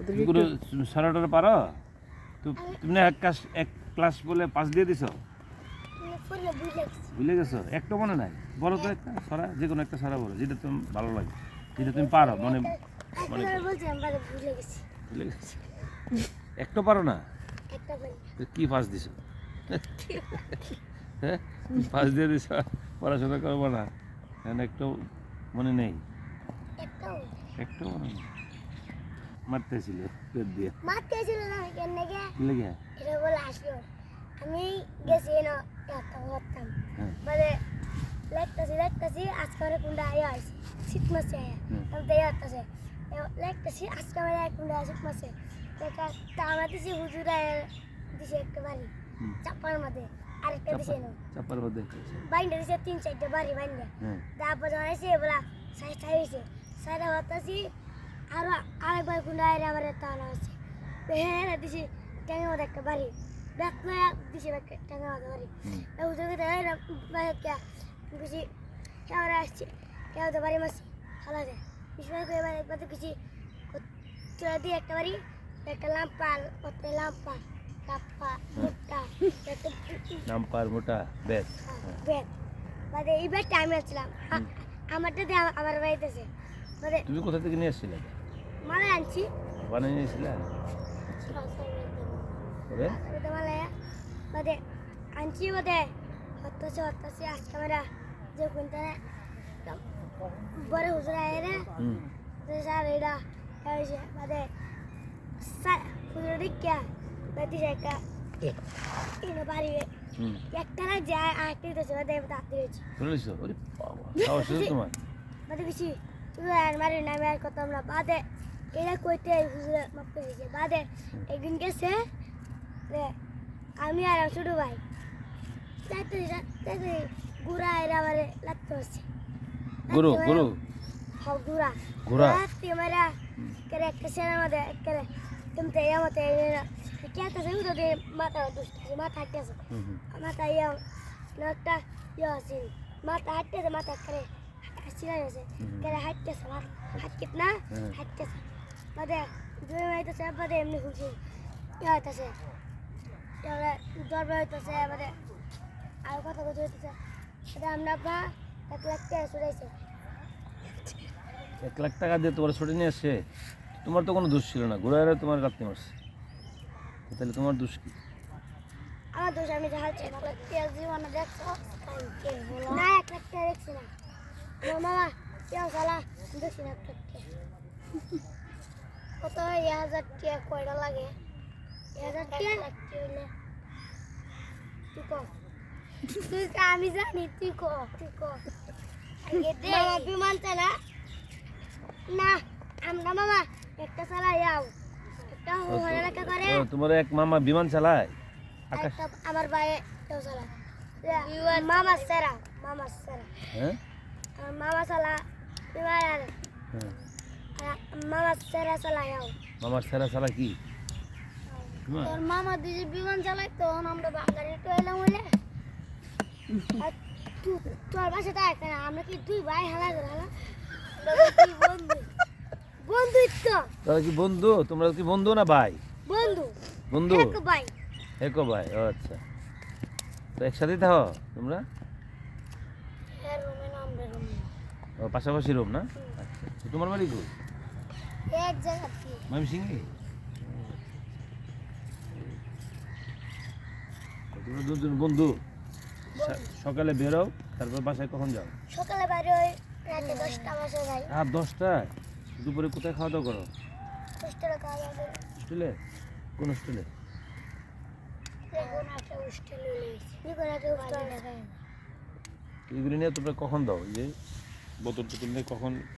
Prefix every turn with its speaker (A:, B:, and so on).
A: একটু-
B: সারাটার পারো? তো তুমি এক ক্লাস এক ক্লাস বলে পাস দিয়ে দিছো? ভুলে গেছো। একটা মনে নাই? বলো তো একটা সরা যে কোনো একটা সরা বলো যেটা তুমি ভালো লাগে যেটা তুমি পারো মনে মনে
C: একটা ভুলে গেছি।
B: গেছো? একটা পারো না? তো কি পাস দিছো? হ্যাঁ? পাস দিয়ে দিছ? পড়াশোনা করব না। এখন একটু মনে নেই।
C: একটা
B: একটু মনে নেই। মারতেছিল পেট দিয়ে?
C: মারতে ছিল না কেন গে?
B: কি লেগে
C: এটা বলে আসলো। আমি গেছি না একটা করতাম।
B: হ্যাঁ।
C: মানে লেখতেছি লেখতেছি আজকে আমার কুন্ডা আয়া হয়েছে শীত মাসে আয়া। আমি তাই হতেছে লেখতেছি আজকে আমার এক কুন্ডা শীত মাসে। তা আমার দিছি হুজুরা দিছে একটা বাড়ি। চাপার মধ্যে আরেকটা দিছে না
B: চাপার মধ্যে
C: বাইন্ডা দিছে তিন চারটে বাড়ি বাইন্ডা।
B: হ্যাঁ।
C: তারপর এসে বলা সাইজ হয়েছে সাইডে হতাছি আরও আরেকবার আমার হচ্ছে হ্যাঁ দিছি মধ্যে একটা বাড়ি ব্যাগ করে দিছে ট্যাঙ্গের মধ্যে বাড়ি
B: হুম।
C: হুজুরকে দেয় না বাইরে কে কিছু কেমন আসছে। কেউ তো বাড়ি মাস ভালো যায় বিশেষ করে এবার একবার তো কিছু চলে দিয়ে একটা বাড়ি একটা লাম্পা একটা লাম্পা লাম্পা মুট্টা একটা
B: নাম্পার মোটা বেদ
C: ব্যাগ মানে এই ব্যাগটা আমি আসছিলাম। আমারটা দিয়ে আমার বাড়িতে আছে। মানে
B: তুমি কোথা থেকে নিয়ে আসছিলে?
C: মানে আনছি।
B: বানিয়ে নিয়েছিলে? ওরে?
C: মানে মানে আনছি মানে হতাশে হতাশে আজকে আমরা যে কোনটা বড় হুজুর আয় রে
B: হুম।
C: স্যার এটা হয়েছে মানে স্যার হুজুর দিকা বেদি একটা ইনো বাড়ি
B: হুম।
C: একটা না যায় আরেকটা দিতেছে মানে তাড়াতাড়ি হয়েছে।
B: চলে ওরে বাবা সাহস তোমার।
C: বেশি তুই আর মারি নামে আর কত আমরা বাদে এটা কইতে হুজুরে মাপ করেছে বাদে একদিন গেছে আমি আর আমার ছোট ভাই যাইতে যাইতে গুড়া এরা আমারে লাগতে হচ্ছে
B: গুরু গুরু
C: হ্যাঁ গুড়া
B: ঘোড়া?
C: রাত্রি মারা করে একটা সেনা মধ্যে করে তুমি তো ইয়া মতে কে তো সেই তো মাথা দুষ্ট মাথা হাঁটতেছে মাথা ইয়া একটা ইয়া আছে মাথা হাঁটতেছে মাথা করে হাসিরা আছে করে হাঁটতেছে মাথা হাঁটকিত না হাঁটতেছে বাদে দুই মাইতেছে বাদে এমনি খুশি। ইয়া হইতেছে। এবারে জ্বর হইতেছে বাদে আর কথা কথা হইতেছে। সেটা আমরা বা এক লাখ টাকা শুনেছে
B: এক লাখ টাকা দিয়ে তোমার ছুটে নিয়ে আসছে তোমার তো কোনো দোষ ছিল না ঘোড়ারে তোমার রাত্রি মারছে। তাহলে তোমার দোষ কি?
C: আমার দোষ আমি যা হচ্ছে এক লাখ টাকা জীবনে দেখছ? না এক লাখ টাকা দেখছি না। আমার মামা কেউ সালা দেখছি না এক লাখ টাকা। কত এক হাজার কয়টা লাগে এক হাজার লাখ তুই কো। তুই আমি জানি তুই কো তুই কো। বিমান চালা? না আমরা মামা একটা চালা যাও একটা হরে লেখা করে
B: তোমার এক মামা বিমান চালায় আকাশ
C: আমার ভাই কেউ চালা। মামা সেরা মামা সেরা
B: হ্যাঁ
C: মামা চালা বিমান আর
B: হ্যাঁ
C: আর মামা সেরা
B: মামার সেরা চালা কি?
C: তোর মামা দিদি বিমান চালাই তখন আমরা বাঙালি তো এলাম হইলে। তোর তো একটা না আমরা কি দুই ভাই হালা বন্ধু। বন্ধুত্ব।
B: তারা কি বন্ধু? তোমরা কি বন্ধু না ভাই?
C: বন্ধু।
B: বন্ধু।
C: এক ভাই।
B: একো ভাই আচ্ছা। তো একসাথেই থাকো তোমরা?
C: হ্যাঁ
B: পাশাপাশি রুম না? আচ্ছা। তোমার বাড়ি কই?
C: এক জায়গা দিয়ে
B: মামি সিংহে তোমরা দুজন বন্ধু। সকালে বেরো তারপর বাসায় কখন যাও?
C: সকালে বাইরে ওই রাতে দশটা বাজে যাই।
B: রাত দশটায়? দুপুরে কোথায় খাওয়া দাওয়া করো?
C: দশটা খাওয়া দাওয়া
B: হোস্টেলে? কোন হোস্টেলে?
C: কোন হোস্টেল হোস্টেল।
B: এগুলি নিয়ে তোমরা কখন দাও? যে বোতল টোতল নিয়ে কখন